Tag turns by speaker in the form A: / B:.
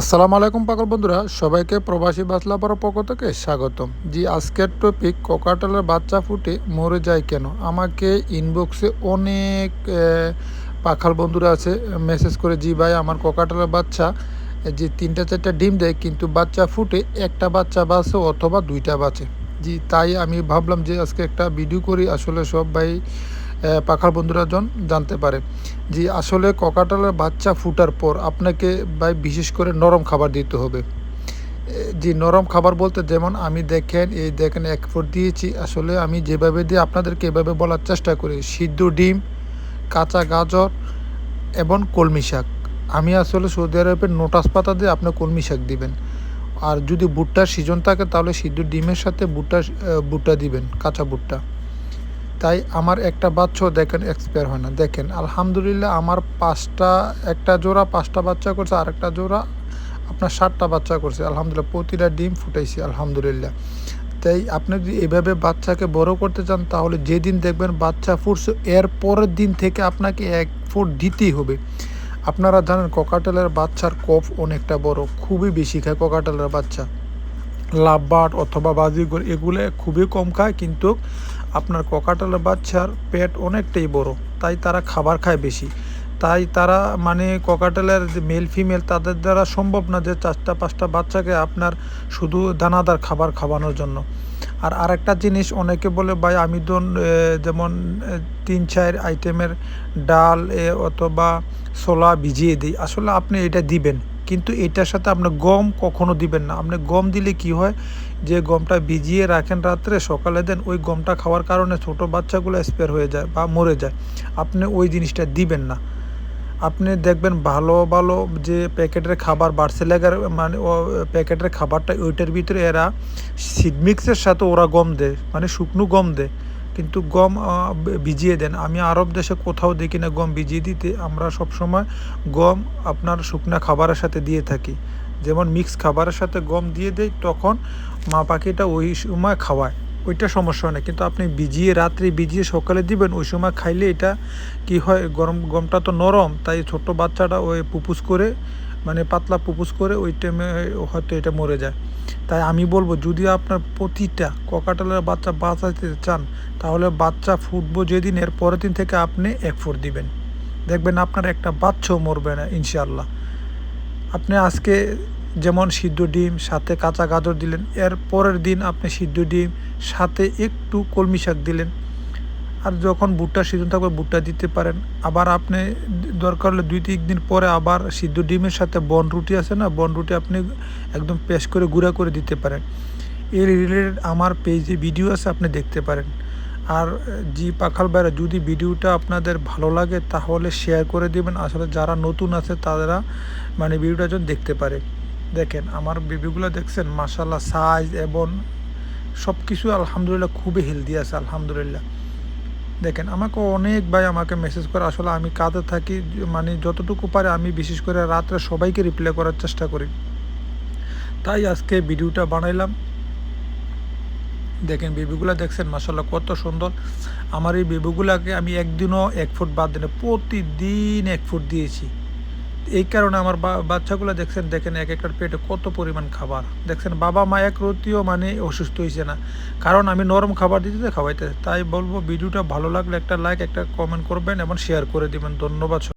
A: আসসালামু আলাইকুম পাগল বন্ধুরা, সবাইকে প্রবাসী বাসলা পর পক্ষ থেকে স্বাগতম। জি, আজকের টপিক কোকাটেলের বাচ্চা ফুটে মরে যায় কেন? আমাকে ইনবক্সে অনেক পাখাল বন্ধুরা আছে মেসেজ করে, জি ভাই, আমার কোকাটেলের বাচ্চা যে তিনটা চারটা ডিম দেয়, কিন্তু বাচ্চা ফুটে একটা বাচ্চা বাঁচে অথবা দুইটা বাঁচে জি, তাই আমি ভাবলাম যে আজকে একটা ভিডিও করি। আসলে সব ভাই পাখার বন্ধুরা জন জানতে পারে যে আসলে ককাটালের বাচ্চা ফুটার পর আপনাকে ভাই বিশেষ করে নরম খাবার দিতে হবে। যে নরম খাবার বলতে যেমন আমি দেখেন, এই দেখেন এক ফুট দিয়েছি, আসলে আমি যেভাবে দিয়ে আপনাদেরকে এভাবে বলার চেষ্টা করি, সিদ্ধ ডিম, কাঁচা গাজর এবং কলমি শাক। আমি আসলে সৌদি আরবের নোটাস পাতা দিয়ে আপনি কলমি শাক দিবেন। আর যদি ভুট্টার সিজন থাকে তাহলে সিদ্ধ ডিমের সাথে ভুট্টা ভুট্টা দিবেন, কাঁচা ভুট্টা। তাই আমার একটা বাচ্চাও দেখেন এক্সপায়ার হয় না। দেখেন, আলহামদুলিল্লাহ আমার পাঁচটা, একটা জোড়া পাঁচটা বাচ্চা করছে আর একটা জোড়া আপনার ষাটটা বাচ্চা করছে। আলহামদুলিল্লাহ প্রতিটা ডিম ফুটাইছি, আলহামদুলিল্লাহ। তাই আপনি যদি এভাবে বাচ্চাকে বড় করতে চান, তাহলে যেদিন দেখবেন বাচ্চা ফুটছে, এর পরের দিন থেকে আপনাকে এক ফুট দিতেই হবে। আপনারা জানেন ককাটেলের বাচ্চার কফ অনেকটা বড়, খুবই বেশি খায় ককাটেলের বাচ্চা। লাভবাট অথবা বাজিগর, এগুলো খুবই কম খায়, কিন্তু আপনার ককাটালের বাচ্চার পেট অনেকটাই বড়, তাই তারা খাবার খায় বেশি। তাই তারা মানে ককাটেলের যে মেল ফিমেল তাদের দ্বারা সম্ভব না যে চারটা, পাঁচটা বাচ্চাকে আপনার শুধু দানাদার খাবার খাওয়ানোর জন্য। আর আরেকটা জিনিস অনেকে বলে, ভাই, আমি তো যেমন তিন, চার আইটেমের ডাল অথবা ছোলা ভিজিয়ে দিই। আসলে আপনি এটা দিবেন। কিন্তু এটার সাথে আপনি গম কখনো দিবেন না। আপনি গম দিলে কি হয়? যে গমটা ভিজিয়ে রাখেন রাত্রে, সকালে দেন, ওই গমটা খাওয়ার কারণে ছোট বাচ্চাগুলো স্পেয়ার হয়ে যায় বা মরে যায়। আপনি ওই জিনিসটা দিবেন না। আপনি দেখবেন ভালো ভালো যে প্যাকেটের খাবার বার্সেলেগার মানে প্যাকেটের খাবারটা ওইটার ভিতরে এরা সিড মিক্সের সাথে ওরা গম দেয় মানে শুকনো গম দেয়। কিন্তু গম ভিজিয়ে দেন। আমি আরব দেশে কোথাও দেখি না গম ভিজিয়ে দিতে। আমরা সব সময় গম আপনার শুকনা খাবারের সাথে দিয়ে থাকি। যেমন মিক্স খাবারের সাথে গম দিয়ে দেয় তখন মা পাখিটা ওই সময় খাওয়ায়। ওইটা সমস্যা হয় না। কিন্তু আপনি ভিজিয়ে, রাত্রে ভিজিয়ে সকালে দিবেন, ওই সময় খাইলে এটা কি হয়, গরম, গমটা তো নরম, তাই ছোট বাচ্চাটা ওই পুপুস করে মানে পাতলা পুপুস করে ওই টাইমে হয়তো এটা মরে যায়। তাই আমি বলব, যদি আপনার প্রতিটা ককাটালের বাচ্চা বাঁচাতে চান, তাহলে বাচ্চা ফুটবো যেদিন, এর পরের দিন থেকে আপনি এক ফুট দিবেন। দেখবেন আপনার একটা বাচ্চাও মরবে না, ইনশাআল্লাহ। আপনি আজকে যেমন সিদ্ধ ডিম, সাথে কাঁচা গাজর দিলেন, এর পরের দিন আপনি সিদ্ধ ডিম, সাথে একটু কলমি শাক দিলেন আর যখন ভুট্টা সিজন থাকবে, ভুট্টা দিতে পারেন। আবার আপনি দরকার হলে দুই তিন দিন পরে আবার সিদ্ধ ডিমের সাথে বন রুটি আছে না, বন রুটি আপনি একদম পেস্ট করে গুঁড়া করে দিতে পারেন। এর রিলেটেড আমার পেজে ভিডিও আছে, আপনি দেখতে পারেন। আর জি পাখাল বাইরে যদি ভিডিওটা আপনাদের ভালো লাগে, তাহলে শেয়ার করে দিবেন। আসলে যারা নতুন আছে, তারা মানে ভিডিওটা যেন দেখতে পারে। দেখেন, আমার বেবিগুলো দেখছেন মাসাল্লাহ সাইজ এবং সব কিছু আলহামদুলিল্লাহ খুবই হেলদি আছে, আলহামদুলিল্লাহ। দেখেন, আমাকে অনেক ভাই আমাকে মেসেজ করে, আসলে আমি কাঁদে থাকি মানে যতটুকু পারে আমি বিশেষ করে রাত্রে সবাইকে রিপ্লাই করার চেষ্টা করি। তাই আজকে ভিডিওটা বানাইলাম। দেখেন বেবিগুলো দেখছেন মাসাল্লাহ কত সুন্দর। আমার এই বেবিগুলাকে আমি একদিনও এক ফুট বাদ দিনে, প্রতিদিন এক ফুট দিয়েছি। এই কারণে আমার বাচ্চাগুলো দেখছেন, দেখেন এক একটার পেটে কত পরিমাণ খাবার। দেখছেন, বাবা মা এক রতিও মানে অসুস্থ হয়েছে না। কারণ আমি নরম খাবার দিতে খাওয়াইতে তাই বলব, ভিডিওটা ভালো লাগলে একটা লাইক একটা কমেন্ট করবেন এবং শেয়ার করে দিবেন। ধন্যবাদ